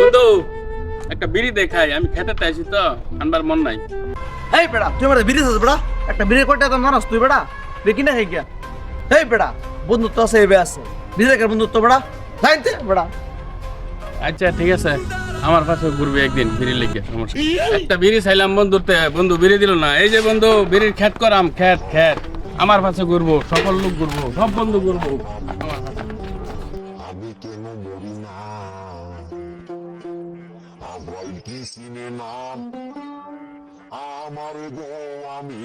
বন্ধু একটা বিড়ি দেখাই। আমি খেতে চাইছি তো আনবার মন নাই। এই বেড়া তুই আমার বিড়ি বেড়া? একটা বিড়ি জানাস তুই বেড়া? দেখি না হয়ে গিয়া। এই বেড়া বন্ধুত্ব আছে এবে আছে। বন্ধুত্ব বেড়া। যাইতে বেড়া। আচ্ছা ঠিক আছে। আমার পাশে ঘুরবে একদিন বিড়ি লেগে সমস্যা একটা বিড়ি চাইলাম বন্ধুতে বন্ধু বিড়ি দিল না। এই যে বন্ধু বিড়ির খ্যাত করাম খ্যাত খ্যাত আমার পাশে ঘুরবো সকল লোক ঘুরবো সব বন্ধু ঘুরবো। আমি কেন মরি না আবার কি আমার গো আমি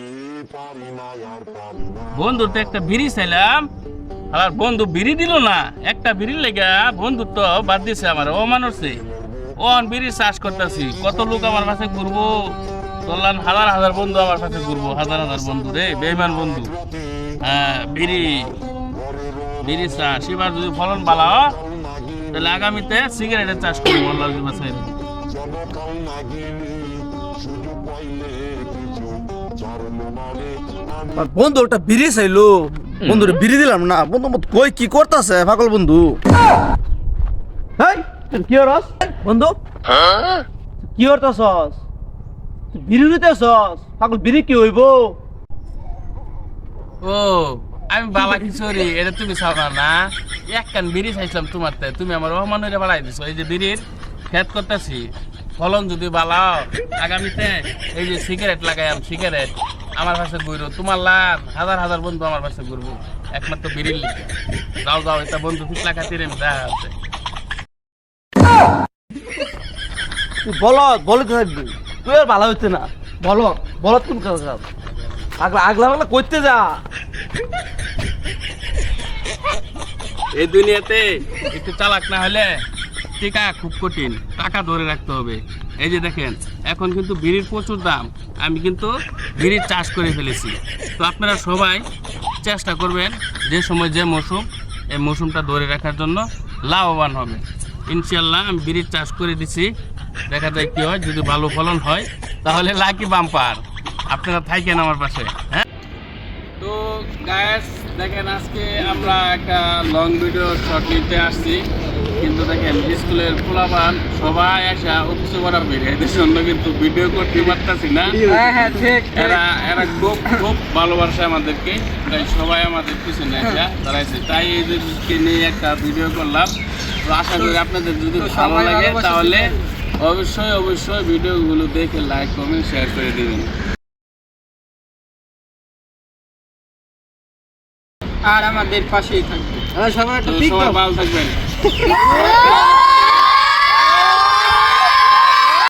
পারি না আর পারি না বন্ধুতে একটা বিড়ি চাইলাম। আর বন্ধু বিড়ি দিল না। একটা বিড়ি লেগা বন্ধু তো বাদ দিছে আমার। ও মানুষে ও বিড়ি চাষ করতেছি। কত লোক আমার কাছে ঘুরবো। চললাম হাজার হাজার বন্ধু আমার কাছে ঘুরবো। হাজার হাজার বন্ধু রে, বেইমান বন্ধু। হ্যাঁ বিড়ি। বিড়ি চাষ এবার যদি ফলন ভালো তাহলে আগামীতে সিগারেটের চাষ করব আল্লাহ আর বন্ধু ওটা বিড়ি চাইলো। বন্ধুরে বিড়ি দিলাম না। বন্ধু মত কই কি করতেছে পাগল বন্ধু? কি হরস? বন্ধু কি হরতাছস? বিড়ি দিতেছস পাগল বিড়ি কি হইব? ও আমি বালা কিছু রে এটা তুমি চাও না এক কান বিড়ি চাইছিলাম তোমার তে তুমি আমার রহমানের বাড়াই দিছো। এই যে বিড়ির খেত করতেছি, ফলন যদি বালাও, আগামীতে এই যে সিগারেট লাগাইম সিগারেট আমার পাশে ঘুরো। তোমার লাভ হাজার হাজার বন্ধু আমার পাশে ঘুরবো। একমাত্র বিড়ির লিখে যাও যাও, এটা বন্ধু ফিটলা খাতিরে দেখা আছে। তুই বলত তুই আর ভালো হইতে না। বলত বলত কোন কাজ আগলা আগলা আগলা করতে যা। এই দুনিয়াতে একটু চালাক না হলে টিকা খুব কঠিন, টাকা ধরে রাখতে হবে। এই যে দেখেন, এখন কিন্তু বিড়ির প্রচুর দাম, আমি কিন্তু বিড়ির চাষ করে ফেলেছি। তো আপনারা সবাই চেষ্টা করবেন যে সময় যে মৌসুম, এই মৌসুমটা ধরে রাখার জন্য লাভবান হবে। ইনশাল্লাহ আমি বিড়ির চাষ করে দিছি, দেখা যায় কি হয়, যদি ভালো ফলন হয়, তাহলে লাকি বাম্পার। আপনারা থাকেন আমার পাশে হ্যাঁ? তো গায়েস দেখেন আজকে আমরা একটা লং ভিডিও শর্ট নিতে আসছি। কিন্তু দেখেন স্কুলের পোলাবান সবাই আসা অফিসে করা বের এদের জন্য কিন্তু ভিডিও করতে পারতাছি না। হ্যাঁ হ্যাঁ ঠিক এরা এরা খুব খুব ভালোবাসে আমাদেরকে তাই সবাই আমাদের পিছনে আসা দাঁড়াইছে। তাই এদেরকে নিয়ে একটা ভিডিও করলাম। তো আশা করি আপনাদের যদি ভালো লাগে তাহলে অবশ্যই অবশ্যই ভিডিওগুলো দেখে লাইক কমেন্ট শেয়ার করে দিবেন। আর আমাদের পাশেই থাকবে। সবাই তো সবাই ভালো থাকবেন।